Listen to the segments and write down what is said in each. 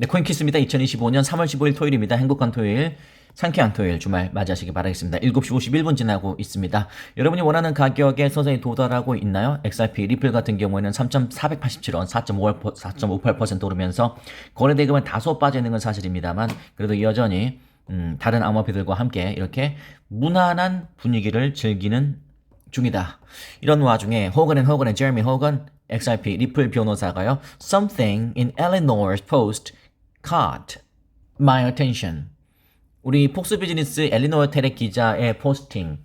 네, 코인키스입니다. 2025년 3월 15일 토요일입니다. 행복한 토요일, 상쾌한 토요일 주말 맞이하시기 바라겠습니다. 7시 51분 지나고 있습니다. 여러분이 원하는 가격에 서서히 도달하고 있나요? XRP 리플 같은 경우에는 3,487원, 4.58%, 4.58% 오르면서 거래 대금은 다소 빠져 있는 건 사실입니다만 그래도 여전히 음, 다른 암호화폐들과 함께 이렇게 무난한 분위기를 즐기는 중이다. 이런 와중에 호건앤 호건앤 제레미 호건 XRP 리플 변호사가요. Something in Eleanor's post caught my attention. 우리 폭스 비즈니스 엘리노어 테렉 기자의 포스팅.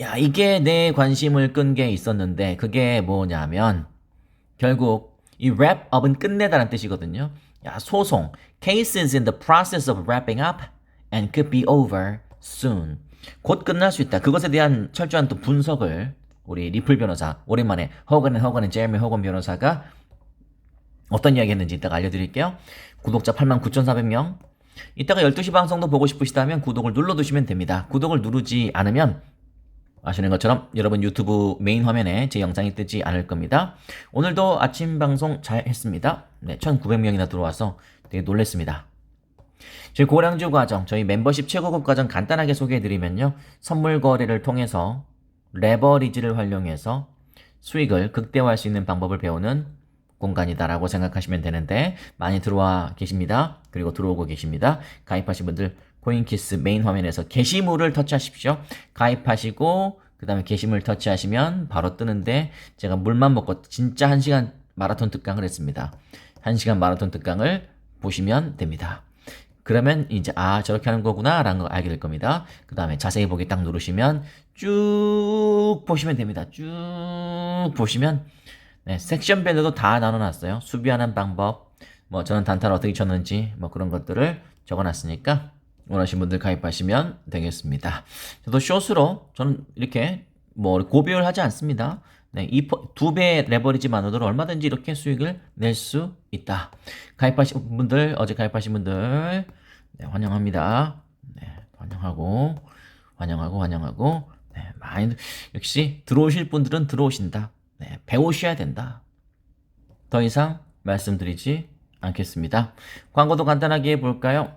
야, 이게 내 관심을 끈 게 있었는데 그게 뭐냐면 결국 이 up은 끝내다라는 뜻이거든요. 야, 소송. Case is in the process of wrapping up and could be over soon. 곧 끝날 수 있다. 그것에 대한 철저한 또 분석을 우리 리플 변호사 오랜만에 허건앤 허건앤 제레미 허건 변호사가 어떤 이야기 했는지 이따가 알려드릴게요. 구독자 89,400명. 이따가 12시 방송도 보고 싶으시다면 구독을 눌러두시면 됩니다. 구독을 누르지 않으면 아시는 것처럼 여러분 유튜브 메인 화면에 제 영상이 뜨지 않을 겁니다. 오늘도 아침 방송 잘 했습니다. 네, 1,900명이나 들어와서 되게 놀랬습니다. 저희 고량주 과정, 저희 멤버십 최고급 과정 간단하게 소개해드리면요. 선물 거래를 통해서 레버리지를 활용해서 수익을 극대화할 수 있는 방법을 배우는 공간이다라고 생각하시면 되는데 많이 들어와 계십니다. 그리고 들어오고 계십니다. 가입하신 분들 코인키스 메인 화면에서 게시물을 터치하십시오. 가입하시고 그 다음에 게시물 터치하시면 바로 뜨는데 제가 물만 먹고 진짜 1시간 마라톤 특강을 했습니다. 1시간 마라톤 특강을 보시면 됩니다. 그러면 이제 아 저렇게 하는 거구나 라는 걸 알게 될 겁니다. 그 다음에 자세히 보기 딱 누르시면 쭉 보시면 됩니다. 쭉 보시면 네, 섹션별로도 다 나눠놨어요. 수비하는 방법, 뭐 저는 단타를 어떻게 쳤는지 뭐 그런 것들을 적어놨으니까 원하시는 분들 가입하시면 되겠습니다. 저도 숏으로 저는 이렇게 뭐 고비율 하지 않습니다. 네, 이두배 레버리지만으로도 얼마든지 이렇게 수익을 낼 수 있다. 가입하신 분들, 어제 가입하신 분들, 네, 환영합니다. 네, 환영하고, 환영하고, 환영하고, 네, 많이, 역시 들어오실 분들은 들어오신다. 네, 배우셔야 된다. 더 이상 말씀드리지 않겠습니다. 광고도 간단하게 해볼까요?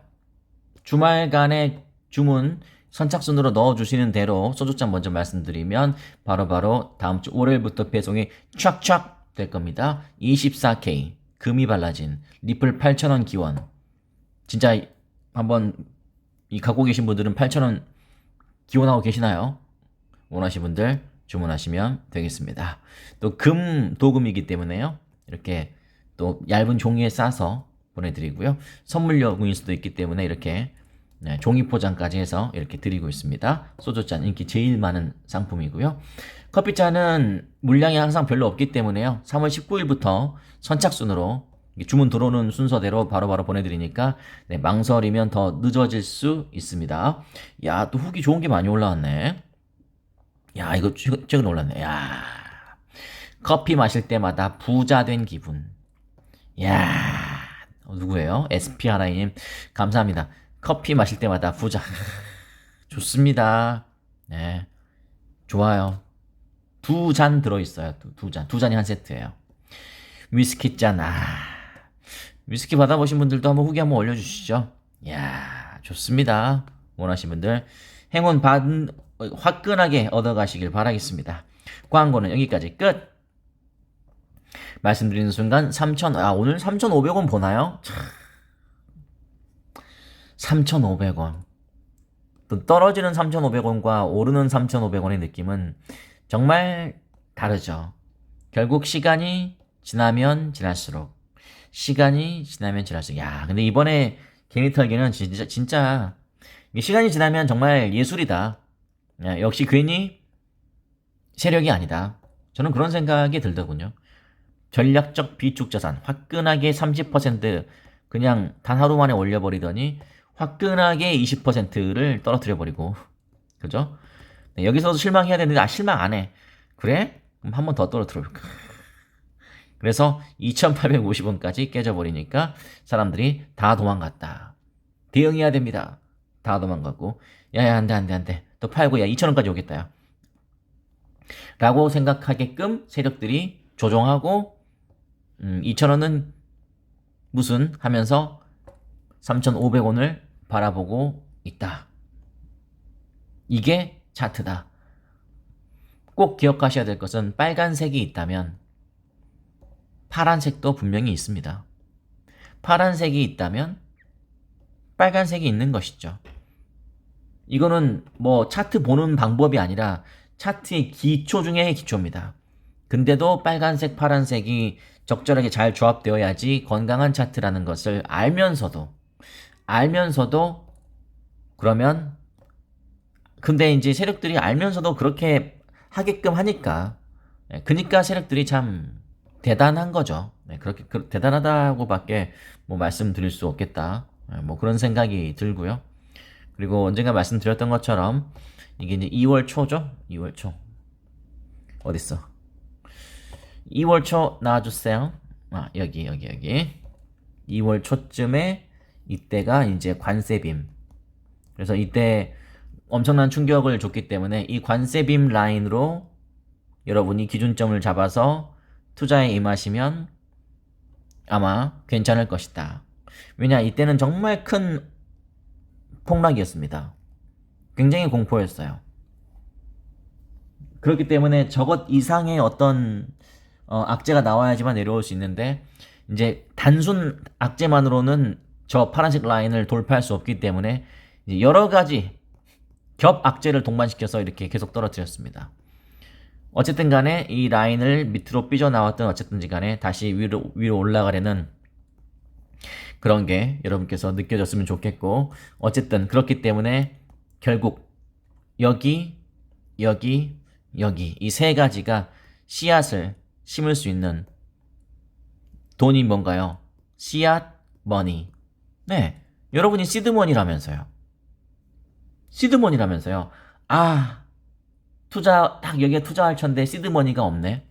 주말간의 주문 선착순으로 넣어주시는 대로 소주잔 먼저 말씀드리면 바로 바로 다음 주 월요일부터 배송이 촥촥 될 겁니다. 24K 금이 발라진 리플 8,000원 기원 진짜 한번 이 갖고 계신 분들은 8,000원 기원하고 계시나요? 원하시는 분들 주문하시면 되겠습니다. 또 금 도금이기 때문에요. 이렇게 또 얇은 종이에 싸서 보내드리고요. 선물용일 수도 있기 때문에 이렇게 네, 종이 포장까지 해서 이렇게 드리고 있습니다. 소주잔 인기 제일 많은 상품이고요. 커피잔은 물량이 항상 별로 없기 때문에요. 3월 19일부터 선착순으로 주문 들어오는 순서대로 바로바로 보내드리니까 네, 망설이면 더 늦어질 수 있습니다. 야, 또 후기 좋은 게 많이 올라왔네. 야, 이거 최근 올랐네. 야, 커피 마실 때마다 부자 된 기분. 야, 누구예요? SP 하나님 감사합니다. 커피 마실 때마다 부자. 좋습니다. 네. 좋아요. 두 잔 들어있어요. 두, 두 잔. 두 잔이 한 세트예요. 위스키 잔, 아. 위스키 받아보신 분들도 한번 후기 한번 올려주시죠. 이야, 좋습니다. 원하시는 분들. 행운 받은, 화끈하게 얻어가시길 바라겠습니다. 광고는 여기까지 끝! 말씀드리는 순간 3,000, 아, 오늘 3,500원 보나요? 참. 3,500원. 또 떨어지는 3,500원과 오르는 3,500원의 느낌은 정말 다르죠. 결국 시간이 지나면 지날수록 시간이 지나면 지날수록 야, 근데 이번에 개미 털기는 진짜 진짜 시간이 지나면 정말 예술이다. 야, 역시 괜히 세력이 아니다. 저는 그런 생각이 들더군요. 전략적 비축 자산 화끈하게 30% 그냥 단 하루 만에 올려버리더니 화끈하게 20%를 떨어뜨려 버리고 그죠? 네, 여기서도 실망해야 되는데 아 실망 안 해. 그래? 그럼 한 번 더 떨어뜨려 볼까? 그래서 2,850원까지 깨져버리니까 사람들이 다 도망갔다. 대응해야 됩니다. 다 도망가고 야야 안돼 안돼 안돼 또 팔고 야 2,000원까지 오겠다 야. 라고 생각하게끔 세력들이 조종하고 음, 2,000원은 무슨 하면서 3,500원을 바라보고 있다. 이게 차트다. 꼭 기억하셔야 될 것은 빨간색이 있다면 파란색도 분명히 있습니다. 파란색이 있다면 빨간색이 있는 것이죠. 이거는 뭐 차트 보는 방법이 아니라 차트의 기초 중의 기초입니다. 근데도 빨간색, 파란색이 적절하게 잘 조합되어야지 건강한 차트라는 것을 알면서도 알면서도 그러면 근데 이제 세력들이 알면서도 그렇게 하게끔 하니까 예, 그니까 세력들이 참 대단한 거죠. 네, 그렇게 그, 대단하다고밖에 뭐 말씀드릴 수 없겠다. 예, 뭐 그런 생각이 들고요. 그리고 언젠가 말씀드렸던 것처럼 이게 이제 2월 초죠. 2월 초 어딨어? 2월 초 나와주세요. 아 여기 여기 여기 2월 초쯤에 이때가 이제 관세빔. 그래서 이때 엄청난 충격을 줬기 때문에 이 관세빔 라인으로 여러분이 기준점을 잡아서 투자에 임하시면 아마 괜찮을 것이다. 왜냐, 이때는 정말 큰 폭락이었습니다. 굉장히 공포였어요. 그렇기 때문에 저것 이상의 어떤 어, 악재가 나와야지만 내려올 수 있는데 이제 단순 악재만으로는 저 파란색 라인을 돌파할 수 없기 때문에 여러 가지 겹 악재를 동반시켜서 이렇게 계속 떨어뜨렸습니다. 어쨌든 간에 이 라인을 밑으로 삐져나왔던 어쨌든지 간에 다시 위로, 위로 올라가려는 그런 게 여러분께서 느껴졌으면 좋겠고 어쨌든 그렇기 때문에 결국 여기 여기 여기 이 세 가지가 씨앗을 심을 수 있는 돈이 뭔가요? 씨앗 머니. 네. 여러분이 시드머니라면서요. 시드머니라면서요. 아, 투자, 딱 여기에 투자할 천데 시드머니가 없네.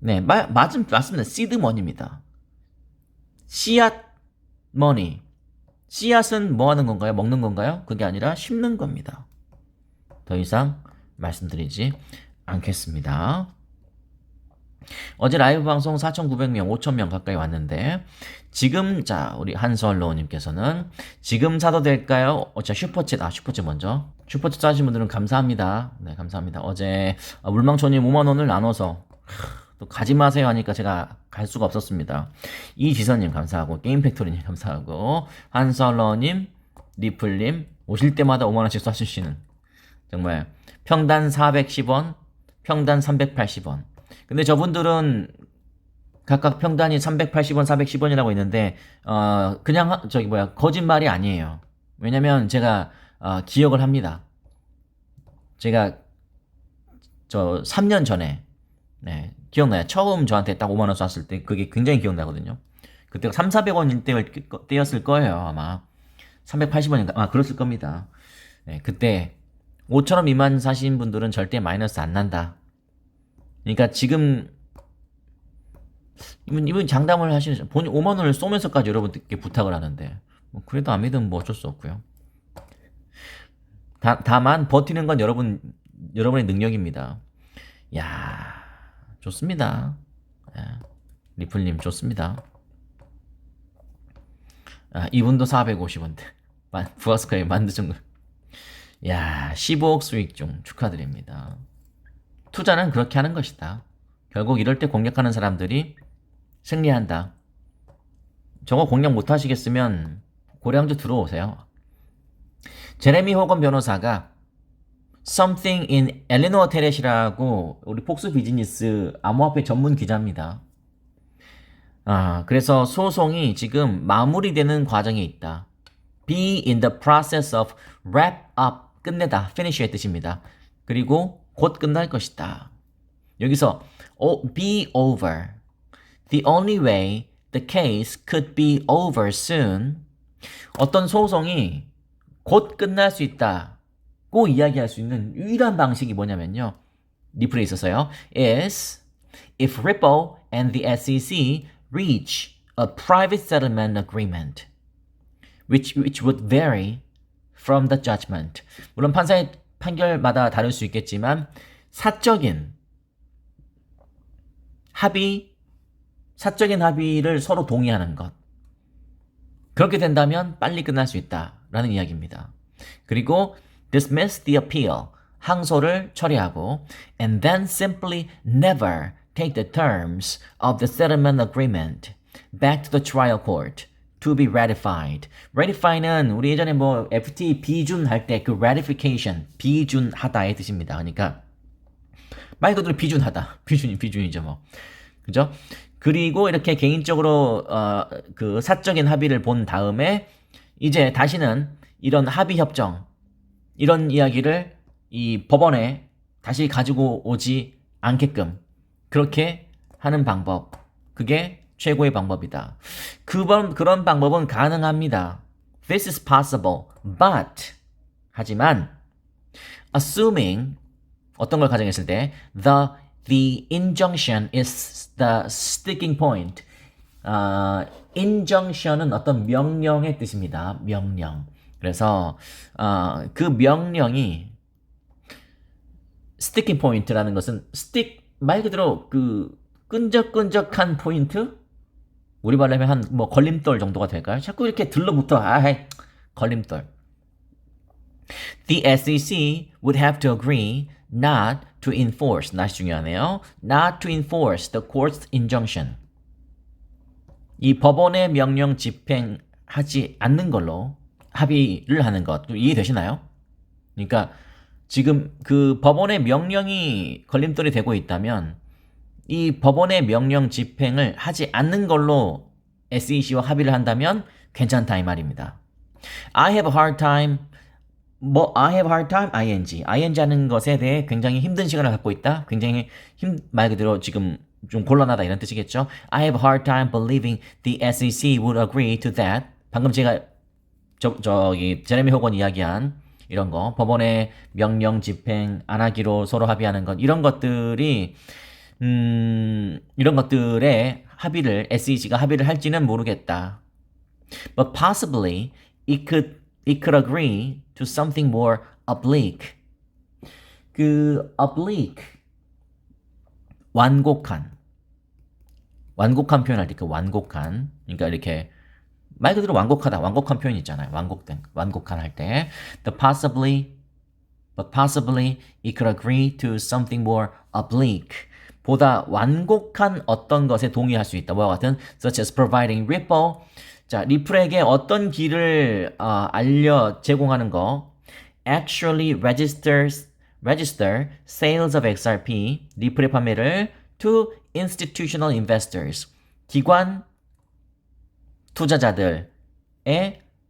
네, 마, 맞은, 맞습니다. 시드머니입니다. 씨앗 머니. 씨앗은 뭐 하는 건가요? 먹는 건가요? 그게 아니라 심는 겁니다. 더 이상 말씀드리지 않겠습니다. 어제 라이브 방송 4,900명, 5,000명 가까이 왔는데, 지금, 자, 우리 한설로우님께서는, 지금 사도 될까요? 어, 자, 슈퍼챗, 아, 슈퍼챗 먼저. 슈퍼챗 사신 분들은 감사합니다. 네, 감사합니다. 어제, 아, 물망초님 5만원을 나눠서, 또 가지 마세요 하니까 제가 갈 수가 없었습니다. 이지선님 감사하고, 게임팩토리님 감사하고, 한설러님, 리플님, 오실 때마다 5만 원씩 쏴주시는, 정말, 평단 410원, 평단 380원. 근데 저분들은 각각 평단이 380원, 410원이라고 있는데 어 그냥 하- 저기 뭐야 거짓말이 아니에요. 왜냐면 제가 어, 기억을 합니다. 제가 저 3년 전에 네, 기억나요. 처음 저한테 딱 5만 원 쐈을 때 그게 굉장히 기억나거든요. 그때가 3, 400원일 때, 때였을 거예요, 아마. 380원인가? 아, 그랬을 겁니다. 네, 그때 5천원 미만 사신 분들은 절대 마이너스 안 난다. 그러니까 지금 이분 이분 장담을 하시는 본인 5만 원을 쏘면서까지 여러분들께 부탁을 하는데 뭐 그래도 안 믿으면 뭐 어쩔 수 없고요. 다, 다만 버티는 건 여러분 여러분의 능력입니다. 야 좋습니다. 야, 리플님 좋습니다. 아, 이분도 450원대 부가스카이 만드신 거. 야 15억 수익 중 축하드립니다. 투자는 그렇게 하는 것이다. 결국 이럴 때 공략하는 사람들이 승리한다. 저거 공략 못 하시겠으면 고량주 들어오세요. 제레미 호건 변호사가 Something in 엘리노어 테렛이라고 우리 폭스 비즈니스 암호화폐 전문 기자입니다. 아, 그래서 소송이 지금 마무리되는 과정에 있다. Be in the process of wrap up. 끝내다. finish의 뜻입니다. 그리고 곧 끝날 것이다. 여기서 oh, be over. The only way the case could be over soon. 어떤 소송이 곧 끝날 수 있다 고 이야기할 수 있는 유일한 방식이 뭐냐면요. 리플에 있어서요. is if Ripple and the SEC reach a private settlement agreement which which would vary from the judgment. 물론 판사의 판결마다 다를 수 있겠지만 사적인 합의, 사적인 합의를 서로 동의하는 것. 그렇게 된다면 빨리 끝날 수 있다라는 이야기입니다. 그리고 dismiss the appeal 항소를 처리하고 and then simply never take the terms of the settlement agreement back to the trial court to be ratified. ratify는 우리 예전에 뭐 FT 비준 할 때 그 ratification 비준하다의 뜻입니다. 그러니까 말 그대로 비준하다. 비준이 비준이죠 뭐. 그죠? 그리고 이렇게 개인적으로 어, 그 사적인 합의를 본 다음에 이제 다시는 이런 합의 협정 이런 이야기를 이 법원에 다시 가지고 오지 않게끔 그렇게 하는 방법 그게 최고의 방법이다. 그번 그런 방법은 가능합니다. This is possible, but 하지만 assuming 어떤 걸 가정했을 때 the the injunction is the sticking point. 아, injunction은 어떤 명령의 뜻입니다. 명령. 그래서 아, 그 명령이 sticking point라는 것은 stick 말 그대로 그 끈적끈적한 포인트 우리 말로 하면 한 뭐 걸림돌 정도가 될까요? 자꾸 이렇게 들러붙어 아 걸림돌. The SEC would have to agree not to enforce, not 중요하네요. Not to enforce the court's injunction. 이 법원의 명령 집행하지 않는 걸로 합의를 하는 것 이해되시나요? 그러니까 지금 그 법원의 명령이 걸림돌이 되고 있다면 이 법원의 명령 집행을 하지 않는 걸로 SEC와 합의를 한다면 괜찮다 이 말입니다. I have a hard time 뭐 I have a hard time ing ing 하는 것에 대해 굉장히 힘든 시간을 갖고 있다. 굉장히 힘 말 그대로 지금 좀 곤란하다 이런 뜻이겠죠. I have a hard time believing the SEC would agree to that. 방금 제가 저 저기 제레미 호건 이야기한 이런 거 법원의 명령 집행 안 하기로 서로 합의하는 것 이런 것들이 음 이런 것들에 합의를 SEC가 합의를 할지는 모르겠다. But possibly it could it could agree to something more oblique. 그 oblique 완곡한 완곡한 표현할 때 그 완곡한 그러니까 이렇게 말 그대로 완곡하다 완곡한 표현 있잖아요 완곡된 완곡한 할 때 the possibly but possibly it could agree to something more oblique 보다 완곡한 어떤 것에 동의할 수 있다. 뭐와 같은 such as providing Ripple 자, 리플에게 어떤 길을 어, 알려 제공하는 거 actually registers register sales of XRP 리플의 판매를 to institutional investors 기관 투자자들에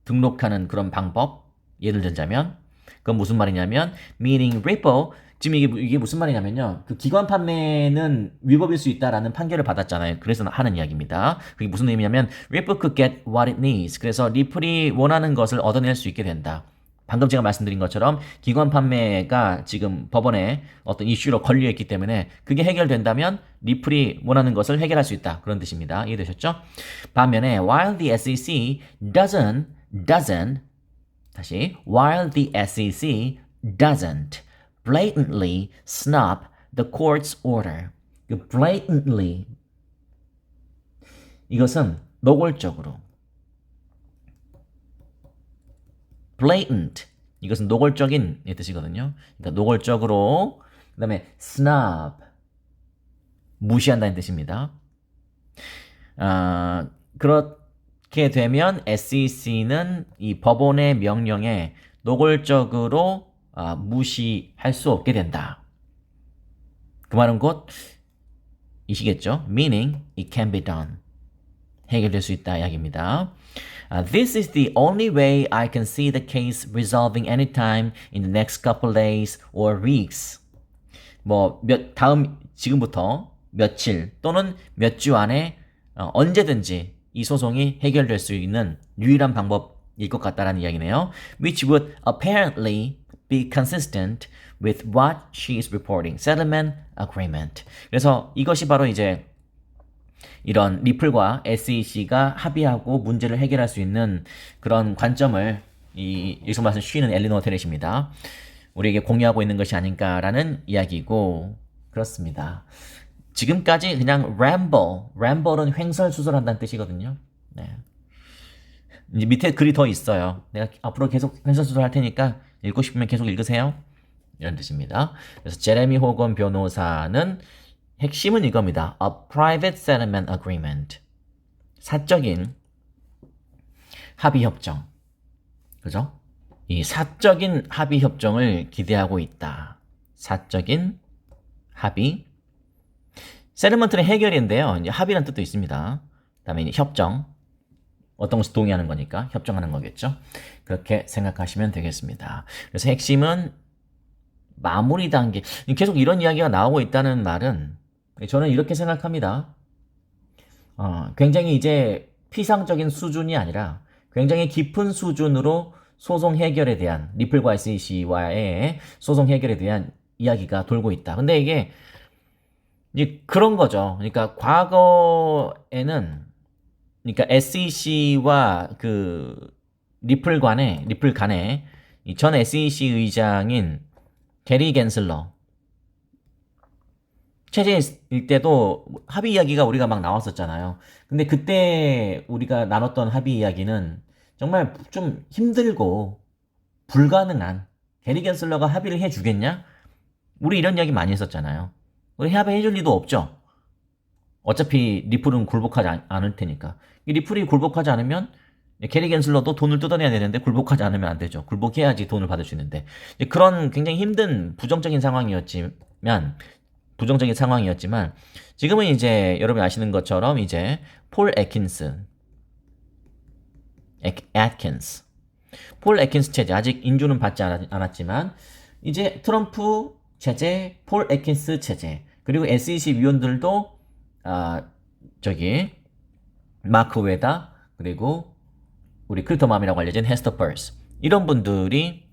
등록하는 그런 방법 예를 들자면 그건 무슨 말이냐면 meaning Ripple 지금 이게, 이게 무슨 말이냐면요. 그 기관 판매는 위법일 수 있다라는 판결을 받았잖아요. 그래서 하는 이야기입니다. 그게 무슨 의미냐면 Ripple could get what it needs. 그래서 리플이 원하는 것을 얻어낼 수 있게 된다. 방금 제가 말씀드린 것처럼 기관 판매가 지금 법원에 어떤 이슈로 걸려 있기 때문에 그게 해결된다면 리플이 원하는 것을 해결할 수 있다. 그런 뜻입니다. 이해되셨죠? 반면에 while the SEC doesn't doesn't 다시 while the SEC doesn't blatantly snub the court's order. 그 blatantly 이것은 노골적으로 blatant 이것은 노골적인 의 뜻이거든요. 그러니까 노골적으로 그다음에 snub 무시한다는 뜻입니다. 아, 그렇게 되면 SEC는 이 법원의 명령에 노골적으로 아, 무시할 수 없게 된다. 그 말은 곧 이시겠죠? Meaning it can be done. 해결될 수 있다 이야기입니다. Uh, this is the only way I can see the case resolving anytime in the next couple days or weeks. 뭐 몇 다음 지금부터 며칠 또는 몇 주 안에 어, 언제든지 이 소송이 해결될 수 있는 유일한 방법일 것 같다라는 이야기네요. Which would apparently be consistent with what she is reporting. Settlement agreement. 그래서 이것이 바로 이제 이런 리플과 SEC가 합의하고 문제를 해결할 수 있는 그런 관점을 이 여기서 말씀 쉬는 엘리노 테렛입니다. 우리에게 공유하고 있는 것이 아닌가라는 이야기고 그렇습니다. 지금까지 그냥 ramble, ramble은 횡설수설한다는 뜻이거든요. 네. 이제 밑에 글이 더 있어요. 내가 앞으로 계속 횡설수설 할 테니까 읽고 싶으면 계속 읽으세요. 이런 뜻입니다. 그래서 제레미 호건 변호사는 핵심은 이겁니다. A private settlement agreement. 사적인 합의 협정. 그죠? 이 사적인 합의 협정을 기대하고 있다. 사적인 합의. 세르먼트는 해결인데요. 이제 합의라는 뜻도 있습니다. 그다음에 협정. 어떤 것을 동의하는 거니까 협정하는 거겠죠. 그렇게 생각하시면 되겠습니다. 그래서 핵심은 마무리 단계. 계속 이런 이야기가 나오고 있다는 말은 저는 이렇게 생각합니다. 어, 굉장히 이제 피상적인 수준이 아니라 굉장히 깊은 수준으로 소송 해결에 대한 리플과 SEC와의 소송 해결에 대한 이야기가 돌고 있다. 근데 이게 이제 그런 거죠. 그러니까 과거에는 그러니까 SEC와 그 리플 간에 리플 간에 이전 SEC 의장인 게리 겐슬러 체제일 때도 합의 이야기가 우리가 막 나왔었잖아요. 근데 그때 우리가 나눴던 합의 이야기는 정말 좀 힘들고 불가능한 게리 겐슬러가 합의를 해주겠냐? 우리 이런 이야기 많이 했었잖아요. 우리 협의 해줄 리도 없죠. 어차피 리플은 굴복하지 않- 않을 테니까. 이 리플이 굴복하지 않으면 게리 겐슬러도 돈을 뜯어내야 되는데 굴복하지 않으면 안 되죠. 굴복해야지 돈을 받을 수 있는데 그런 굉장히 힘든 부정적인 상황이었지만 부정적인 상황이었지만 지금은 이제 여러분이 아시는 것처럼 이제 폴 애킨스 애- 애킨스. 폴 애킨스 체제 아직 인주는 받지 않았- 않았지만 이제 트럼프 체제, 폴 애킨스 체제 그리고 SEC 위원들도 아 저기 마크 웨다 그리고 우리 크리토맘이라고 알려진 헤스터 퍼스. 이런 분들이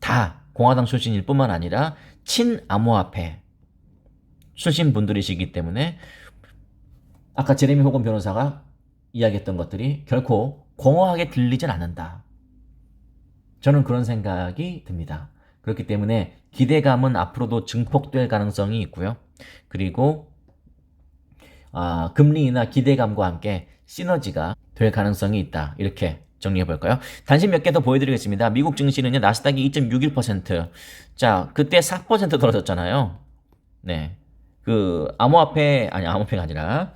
다 공화당 출신일 뿐만 아니라 친암호화폐 출신 분들이시기 때문에 아까 제레미 호건 변호사가 이야기했던 것들이 결코 공허하게 들리진 않는다. 저는 그런 생각이 듭니다. 그렇기 때문에 기대감은 앞으로도 증폭될 가능성이 있고요. 그리고 아, 금리 인하 기대감과 함께 시너지가 될 가능성이 있다. 이렇게 정리해 볼까요? 단신 몇 개 더 보여드리겠습니다. 미국 증시는요, 나스닥이 2.61%. 자, 그때 4% 떨어졌잖아요. 네. 그, 암호화폐, 아니, 암호화폐가 아니라,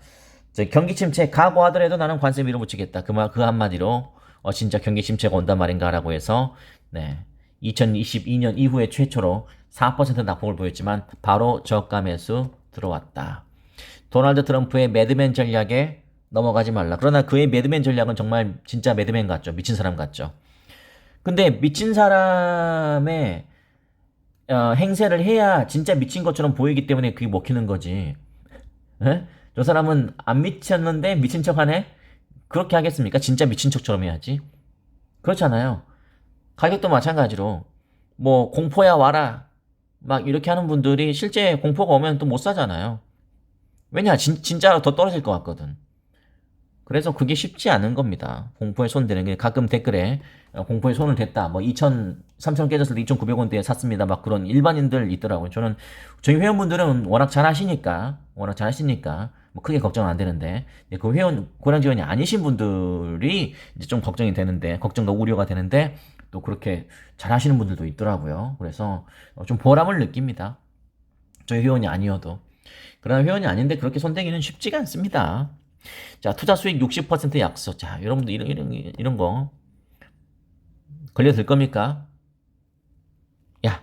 저 경기 침체 각오하더라도 나는 관세 밀어붙이겠다. 그 말, 그 한마디로, 어, 진짜 경기 침체가 온단 말인가라고 해서, 네. 2022년 이후에 최초로 4% 낙폭을 보였지만, 바로 저가 매수 들어왔다. 도널드 트럼프의 매드맨 전략에 넘어가지 말라. 그러나 그의 매드맨 전략은 정말 진짜 매드맨 같죠. 미친 사람 같죠. 근데 미친 사람의 어, 행세를 해야 진짜 미친 것처럼 보이기 때문에 그게 먹히는 거지. 에? 저 사람은 안 미쳤는데 미친 척 하네? 그렇게 하겠습니까? 진짜 미친 척처럼 해야지. 그렇잖아요. 가격도 마찬가지로 뭐 공포야 와라 막 이렇게 하는 분들이 실제 공포가 오면 또 못 사잖아요. 왜냐 진, 진짜 더 떨어질 것 같거든. 그래서 그게 쉽지 않은 겁니다. 공포에 손 대는 게 가끔 댓글에 어, 공포에 손을 댔다. 뭐 2,000, 3,000 깨졌을 때 2,900원대에 샀습니다. 막 그런 일반인들 있더라고요. 저는 저희 회원분들은 워낙 잘 하시니까 워낙 잘 하시니까 뭐 크게 걱정 안 되는데 이제 그 회원 고량 지원이 아니신 분들이 이제 좀 걱정이 되는데 걱정과 우려가 되는데 또 그렇게 잘 하시는 분들도 있더라고요. 그래서 어, 좀 보람을 느낍니다. 저희 회원이 아니어도 그러나 회원이 아닌데 그렇게 손대기는 쉽지가 않습니다. 자, 투자 수익 60% 약속. 자, 여러분들 이런, 이런, 이런 거 걸려들 겁니까? 야,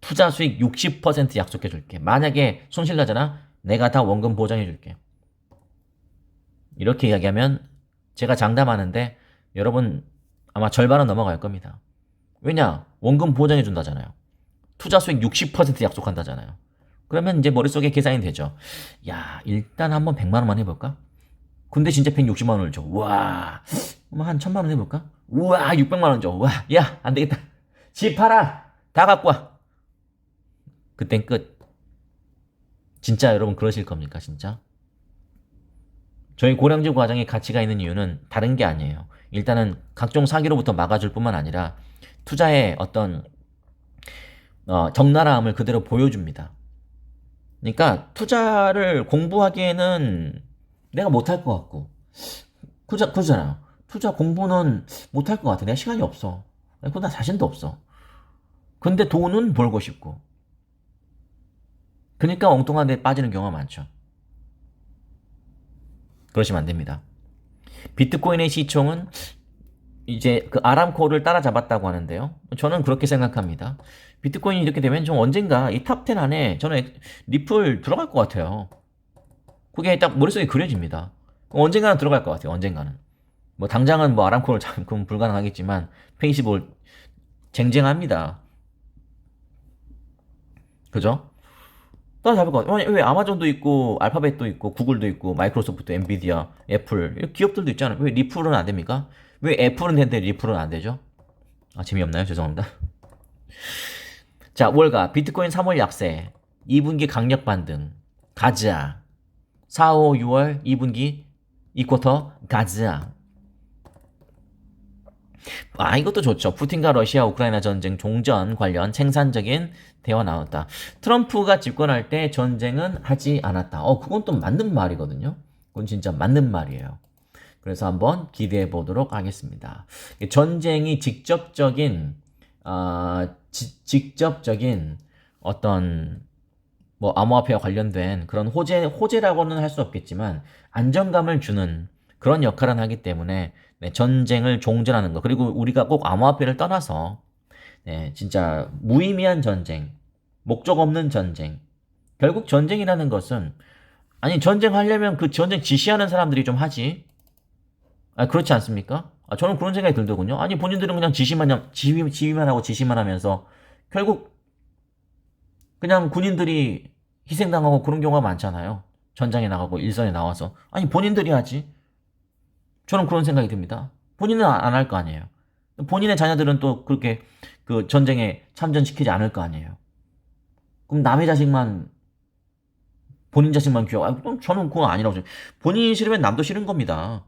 투자 수익 60% 약속해 줄게. 만약에 손실 나잖아? 내가 다 원금 보장해 줄게. 이렇게 이야기하면 제가 장담하는데 여러분 아마 절반은 넘어갈 겁니다. 왜냐? 원금 보장해 준다잖아요. 투자 수익 60% 약속한다잖아요. 그러면 이제 머릿속에 계산이 되죠. 야, 일단 한번 100만 원만 해볼까? 근데 진짜 160만 원을 줘. 와, 한 1000만 원 해볼까? 우와, 600만 원 줘. 와, 야, 안 되겠다. 집 팔아. 다 갖고 와. 그땐 끝. 진짜 여러분 그러실 겁니까, 진짜? 저희 고량주 과정에 가치가 있는 이유는 다른 게 아니에요. 일단은 각종 사기로부터 막아줄 뿐만 아니라 투자의 어떤 어, 적나라함을 그대로 보여줍니다. 그러니까 투자를 공부하기에는 내가 못할 것 같고 그자, 그잖아요. 투자 공부는 못할 것 같아. 내가 시간이 없어. 그나 자신도 없어. 근데 돈은 벌고 싶고. 그러니까 엉뚱한 데 빠지는 경우가 많죠. 그러시면 안 됩니다. 비트코인의 시총은 이제 그 아람코를 따라잡았다고 하는데요. 저는 그렇게 생각합니다. 비트코인이 이렇게 되면 좀 언젠가 이 탑10 안에 저는 리플 들어갈 것 같아요. 그게 딱 머릿속에 그려집니다. 언젠가는 들어갈 것 같아요. 언젠가는. 뭐 당장은 뭐 아람코를 잡으면 불가능하겠지만 페이시볼 쟁쟁합니다. 그죠? 따라잡을 것 같아요. 왜 아마존도 있고 알파벳도 있고 구글도 있고 마이크로소프트, 엔비디아, 애플 기업들도 있잖아요. 왜 리플은 안 됩니까? 왜 애플은 되는데 리플은 안 되죠? 아 재미없나요? 죄송합니다. 자 월가 비트코인 3월 약세 2분기 강력 반등 가즈아 4, 5, 6월 2분기 2쿼터 가즈아 아 이것도 좋죠. 푸틴과 러시아 우크라이나 전쟁 종전 관련 생산적인 대화 나왔다. 트럼프가 집권할 때 전쟁은 하지 않았다. 어 그건 또 맞는 말이거든요. 그건 진짜 맞는 말이에요. 그래서 한번 기대해 보도록 하겠습니다. 전쟁이 직접적인 아 지- 직접적인 어떤 뭐 암호화폐와 관련된 그런 호재 호재라고는 할 수 없겠지만 안정감을 주는 그런 역할은 하기 때문에 네, 전쟁을 종전하는 거 그리고 우리가 꼭 암호화폐를 떠나서 네, 진짜 무의미한 전쟁, 목적 없는 전쟁. 결국 전쟁이라는 것은 아니 전쟁하려면 그 전쟁 지시하는 사람들이 좀 하지. 아 그렇지 않습니까? 아, 저는 그런 생각이 들더군요. 아니 본인들은 그냥 지시만 지휘, 지휘만 하고 지시만 하면서 결국 그냥 군인들이 희생당하고 그런 경우가 많잖아요. 전장에 나가고 일선에 나와서 아니 본인들이 하지. 저는 그런 생각이 듭니다. 본인은 안 할 거 아니에요. 본인의 자녀들은 또 그렇게 그 전쟁에 참전시키지 않을 거 아니에요. 그럼 남의 자식만 본인 자식만 귀여워. 아, 그럼 저는 그건 아니라고 생각해요. 본인이 싫으면 남도 싫은 겁니다.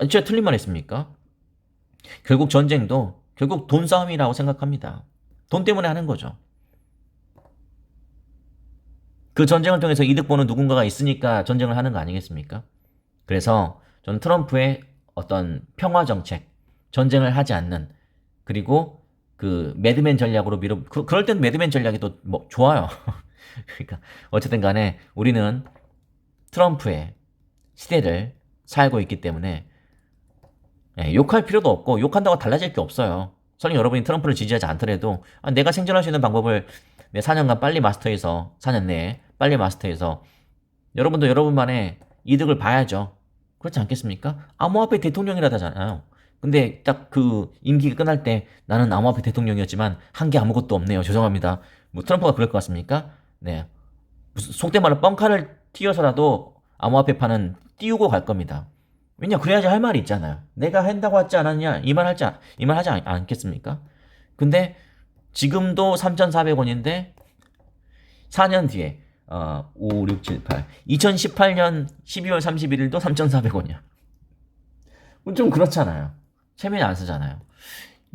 아, 제가 틀린 말 했습니까? 결국 전쟁도 결국 돈 싸움이라고 생각합니다. 돈 때문에 하는 거죠. 그 전쟁을 통해서 이득 보는 누군가가 있으니까 전쟁을 하는 거 아니겠습니까? 그래서 저는 트럼프의 어떤 평화 정책, 전쟁을 하지 않는 그리고 그 매드맨 전략으로 밀어 그, 그럴 땐 매드맨 전략이 또 뭐 좋아요. 그러니까 어쨌든 간에 우리는 트럼프의 시대를 살고 있기 때문에 예, 욕할 필요도 없고 욕한다고 달라질 게 없어요. 설령 여러분이 트럼프를 지지하지 않더라도 아, 내가 생존할 수 있는 방법을 내 4년간 빨리 마스터해서 4년 내에 빨리 마스터해서 여러분도 여러분만의 이득을 봐야죠. 그렇지 않겠습니까? 암호화폐 대통령이라잖아요. 근데 딱 그 임기가 끝날 때 나는 암호화폐 대통령이었지만 한 게 아무것도 없네요. 죄송합니다. 뭐 트럼프가 그럴 것 같습니까? 네. 속된 말로 뻥카를 튀어서라도 암호화폐판은 띄우고 갈 겁니다. 왜냐 그래야지 할 말이 있잖아요. 내가 한다고 하지 않았냐 이 말 할지 이 말 하지 않, 않겠습니까? 근데 지금도 3,400원인데 4년 뒤에 어, 5, 6, 7, 8 2018년 12월 31일도 3,400원이야. 좀 그렇잖아요. 체면이 안 쓰잖아요.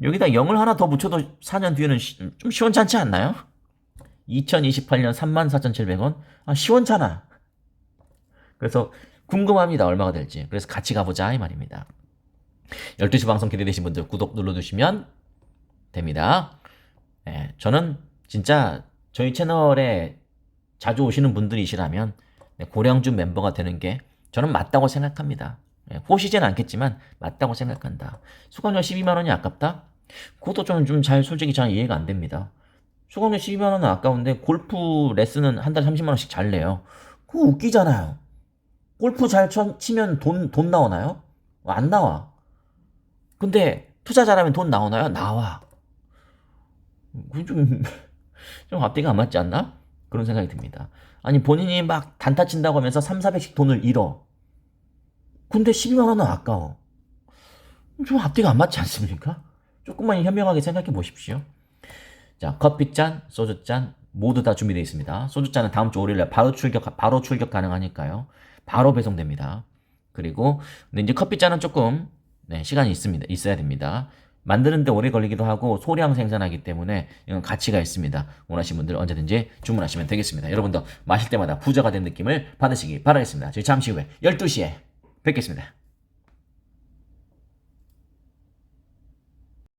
여기다 0을 하나 더 붙여도 4년 뒤에는 시- 좀 시원찮지 않나요? 2028년 34,700원? 아, 시원찮아. 그래서 궁금합니다. 얼마가 될지. 그래서 같이 가보자. 이 말입니다. 12시 방송 기대되신 분들 구독 눌러주시면 됩니다. 예, 저는 진짜 저희 채널에 자주 오시는 분들이시라면 네, 고량주 멤버가 되는 게 저는 맞다고 생각합니다. 예, 꼬시진 않겠지만 맞다고 생각한다. 수강료 12만 원이 아깝다? 그것도 저는 좀 잘 솔직히 잘 이해가 안 됩니다. 수강료 12만 원은 아까운데 골프 레슨은 한 달에 30만 원씩 잘 내요. 그거 웃기잖아요. 골프 잘 쳐- 치면 돈, 돈 나오나요? 안 나와. 근데 투자 잘하면 돈 나오나요? 나와. 좀, 좀 앞뒤가 안 맞지 않나? 그런 생각이 듭니다. 아니, 본인이 막 단타 친다고 하면서 3, 400씩 돈을 잃어. 근데 12만 원은 아까워. 좀 앞뒤가 안 맞지 않습니까? 조금만 현명하게 생각해 보십시오. 자, 커피잔, 소주잔 모두 다 준비되어 있습니다. 소주잔은 다음 주 월요일에 바로 출격 바로 출격 가능하니까요. 바로 배송됩니다. 그리고 근데 이제 커피잔은 조금 네, 시간이 있습니다. 있어야 됩니다. 만드는데 오래 걸리기도 하고 소량 생산하기 때문에 이건 가치가 있습니다. 원하시는 분들 언제든지 주문하시면 되겠습니다. 여러분도 마실 때마다 부자가 된 느낌을 받으시기 바라겠습니다. 저희 잠시 후에 12시에 뵙겠습니다.